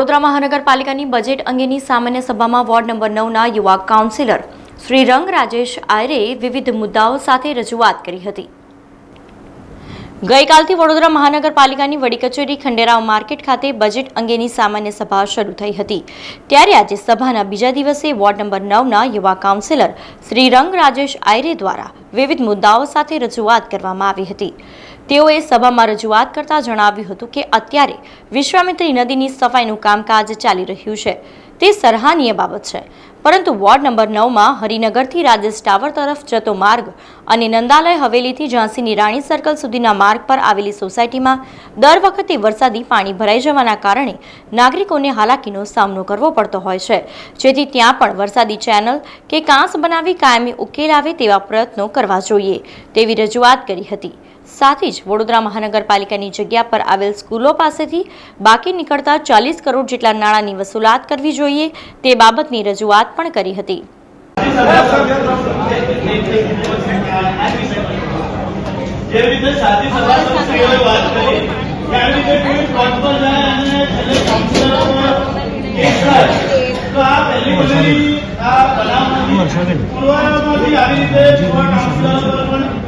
વડોદરા મહાનગરપાલિકાની બજેટ અંગેની સામાન્ય સભામાં વોર્ડ નંબર નવના યુવા કાઉન્સિલર શ્રી રંગ રાજેશ આયરે વિવિધ મુદ્દાઓ સાથે રજૂઆત કરી હતી. ગઈકાલથી વડોદરા મહાનગરપાલિકાની વડી કચેરી ખંડેરાવ માર્કેટ ખાતે બજેટ અંગેની સામાન્ય સભા શરૂ થઈ હતી. ત્યારે આજે સભાના બીજા દિવસે વોર્ડ નંબર નવના યુવા કાઉન્સિલર શ્રી રંગ રાજેશ આયરે દ્વારા વિવિધ મુદ્દાઓ સાથે રજૂઆત કરવામાં આવી હતી. તેઓએ સભામાં રજૂઆત કરતા જણાવ્યું હતું કે અત્યારે વિશ્વામિત્રી નદીની સફાઈનું કામકાજ ચાલી રહ્યું છે. તે સરાહનીય બાબત છે. પરંતુ વોર્ડ નંબર નવમાં હરિનગરથી રાજેશ ટાવર તરફ જતો માર્ગ અને નંદાલય હવેલીથી ઝાંસીની રાણી સર્કલ સુધીના માર્ગ પર આવેલી સોસાયટીમાં દર વખતે વરસાદી પાણી ભરાઈ જવાના કારણે નાગરિકોને હાલાકીનો સામનો કરવો પડતો હોય છે. જેથી ત્યાં પણ વરસાદી ચેનલ કે કાંસ બનાવી કાયમી ઉકેલ આવે તેવા પ્રયત્નો કરવા જોઈએ. તેવી રજૂઆત કરી હતી. સાથે જ વડોદરા મહાનગરપાલિકાની જગ્યા પર આવેલ સ્કૂલો પાસેથી બાકી નીકળતા ચાલીસ કરોડ જેટલા નાણાંની વસૂલાત કરવી જોઈએ તે બાબતની રજૂઆત પણ કરી હતી. આવી રીતે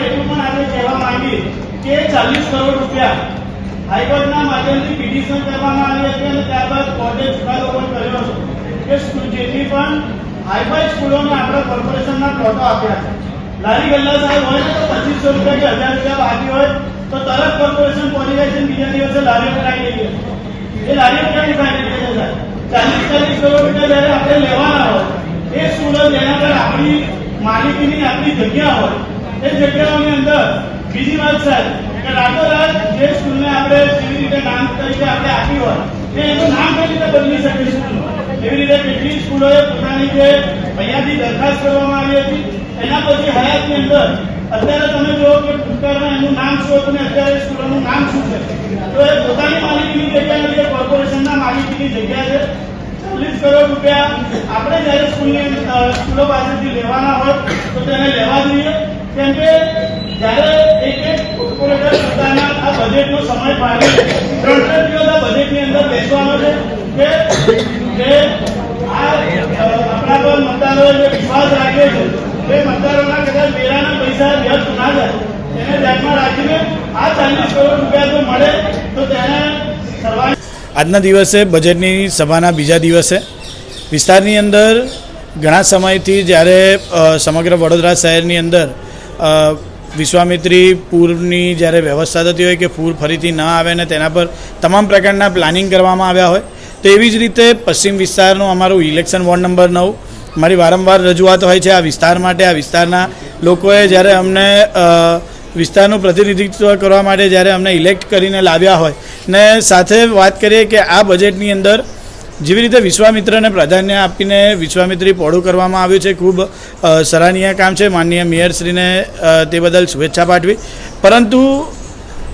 એટલું પણ આજે કહેવા માંગીશ કે ચાલીસ કરોડ રૂપિયા હાઈકોર્ટના માધ્યમથી પિટિશન કરવામાં આવી હતી અને ત્યારબાદ કોર્ટે ચુકાદો પણ કર્યો હતો કે જેટલી પણ હાઈફાઈ સ્કૂલોને આપણા કોર્પોરેશનના પ્લોટો આપ્યા છે. લારી ગલ્લા સાહેબ હોય ને તો પચીસો રૂપિયા કે હજાર રૂપિયા બાકી હોય તો તરત કોર્પોરેશન પહોંચી જાય છે અને બીજા દિવસે લારીઓ કરાવી લઈએ એ લારીઓ ક્યાંની ફાયદે છે સાહેબ ચાલીસ ચાલીસ કરોડ રૂપિયા જ્યારે આપણે લેવાના હોય એ સ્કૂલો જેના પર આપણી માલિકીની આપણી જગ્યા હોય એ જગ્યાઓની અંદર બીજી વાત સાહેબ કે રાતોરાત જે સ્કૂલને આપણે જેવી રીતે નામ તરીકે આપણે આપી હોય એ એનું નામ કઈ રીતે બદલી શકે સ્કૂલનું એવી રીતે કેટલી સ્કૂલોએ પોતાની જે અહીંયાથી દરખાસ્ત કરવામાં આવી હતી, એના પછી હયાતની અંદર અત્યારે તમે જુઓ કે ભૂતકાળમાં એનું નામ શું હતું ને અત્યારે સ્કૂલોનું નામ શું છે? તો એ પોતાની માલિકીની જગ્યા નથી કોર્પોરેશનના માલિકીની જગ્યા છે. ચાલીસ કરોડ રૂપિયા આપણે જ્યારે સ્કૂલની સ્કૂલો પાસેથી લેવાના હોય, તો તેને લેવા જોઈએ. કેમ કે જ્યારે એક એક કોર્પોરેટર પોતાના આ બજેટનો સમય આ બજેટની અંદર બેસવાનો છે. કે આપણા પર મતદારો વિશ્વાસ રાખે છે એ મતદારોના કદાચ વેરાના પૈસા વ્યર્થ ના જાય એને ધ્યાનમાં રાખીને આ ચાલીસ કરોડ રૂપિયા જો મળે, તો તેને આજના દિવસે બજેટની સભાના બીજા દિવસે વિસ્તારની અંદર ઘણા સમયથી જ્યારે સમગ્ર વડોદરા શહેરની અંદર વિશ્વામિત્રી પૂરની જ્યારે વ્યવસ્થા થતી હોય કે પૂર ફરીથી ન આવે ને તેના પર તમામ પ્રકારના પ્લાનિંગ કરવામાં આવ્યા હોય તો એવી જ રીતે પશ્ચિમ વિસ્તારનું અમારું ઇલેક્શન વોર્ડ નંબર નવ. મારી વારંવાર રજૂઆત હોય છે આ વિસ્તાર માટે, આ વિસ્તારના લોકોએ જ્યારે અમને વિસ્તારનું પ્રતિનિધિત્વ કરવા માટે જ્યારે અમને ઇલેક્ટ કરીને લાવ્યા હોય ને સાથે વાત કરીએ કે આ બજેટની અંદર જેવી રીતે વિશ્વામિત્રને પ્રાધાન્ય આપીને વિશ્વામિત્રી પહોળું કરવામાં આવ્યું છે, ખૂબ સરાહનીય કામ છે. માનનીય મેયરશ્રીને તે બદલ શુભેચ્છા પાઠવી. પરંતુ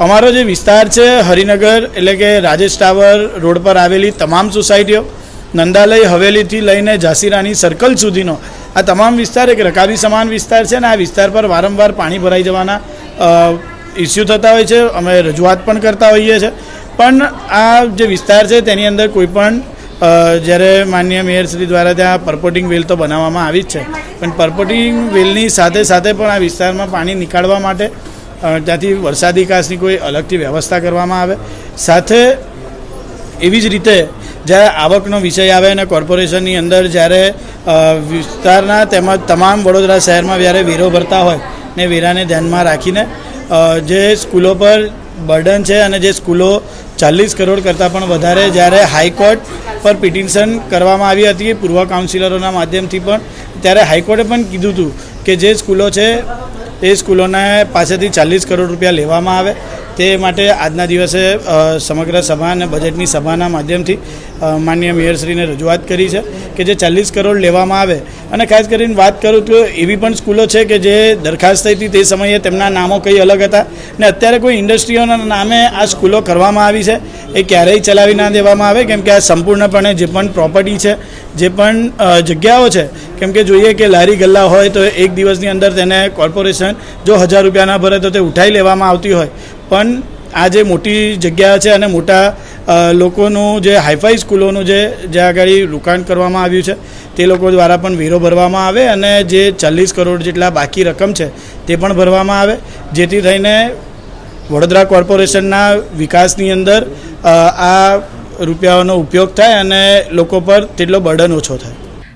અમારો જે વિસ્તાર છે, હરિનગર, એટલે કે રાજેશ ટાવર રોડ પર આવેલી તમામ સોસાયટીઓ, નંદાલય, હવેલીથી લઈને ઝાંસીરાની સર્કલ સુધીનો, આ તમામ વિસ્તાર એક રકાબી સમાન વિસ્તાર છે ને આ વિસ્તાર પર વારંવાર પાણી ભરાઈ જવાના ઇસ્યુ થતા હોય છે. અમે રજૂઆત પણ કરતા હોઈએ છીએ પણ આ જે વિસ્તાર છે, તેની અંદર કોઈ પણ જ્યારે માન્ય મેયરશ્રી દ્વારા ત્યાં પરપોટિંગ વેલ તો બનાવવામાં આવી જ છે. પણ પરપોટિંગ વેલની સાથે સાથે પણ આ વિસ્તારમાં પાણી નીકાળવા માટે ત્યાંથી વરસાદી કાશની કોઈ અલગથી વ્યવસ્થા કરવામાં આવે. સાથે એવી જ રીતે જ્યારે આવકનો વિષય આવે અને કોર્પોરેશનની અંદર જ્યારે વિસ્તારના તેમજ તમામ વડોદરા શહેરમાં જ્યારે વેરો ભરતા હોય ને વેરાને ધ્યાનમાં રાખીને જે સ્કૂલો પર બર્ડન છે અને જે સ્કૂલો ચાલીસ કરોડ કરતાં પણ વધારે જ્યારે હાઈકોર્ટ પર પિટિશન કરવામાં આવી હતી, પૂર્વ કાઉન્સિલરોના માધ્યમથી પણ, ત્યારે હાઈકોર્ટે પણ કીધું હતું કે જે સ્કૂલો છે એ સ્કૂલોને પાસેથી ચાલીસ કરોડ રૂપિયા લેવામાં આવે. તે માટે આજના દિવસે સમગ્ર સભા અને બજેટની સભાના માધ્યમથી માન્ય મેયરશ્રીને રજૂઆત કરી છે કે જે ચાલીસ કરોડ લેવામાં આવે. અને ખાસ કરીને વાત કરું તો એવી પણ સ્કૂલો છે કે જે દરખાસ્ત થઈ હતી તે સમયે તેમના નામો કંઈ અલગ હતા ને અત્યારે કોઈ ઇન્ડસ્ટ્રીઓના નામે આ સ્કૂલો કરવામાં આવી છે. એ ક્યારેય ચલાવી ના દેવામાં આવે, કેમ કે આ સંપૂર્ણપણે જે પણ પ્રોપર્ટી છે, જે પણ જગ્યાઓ છે, કેમ કે જોઈએ કે લારી ગલ્લા હોય તો એક દિવસની અંદર તેને કોર્પોરેશન જો હજાર રૂપિયાના ભરે તો તે ઉઠાઈ લેવામાં આવતી હોય. પણ આ જે મોટી જગ્યા છે અને મોટા લોકોનું જે હાઈફાઈ સ્કૂલોનું જે જ્યાં આગળ રોકાણ કરવામાં આવ્યું છે, તે લોકો દ્વારા પણ વેરો ભરવામાં આવે અને જે ચાલીસ કરોડ જેટલા બાકી રકમ છે, તે પણ ભરવામાં આવે. જેથી થઈને વડોદરા કોર્પોરેશનના વિકાસની અંદર આ રૂપિયાઓનો ઉપયોગ થાય અને લોકો પર તેટલો બર્ડન ઓછો થાય.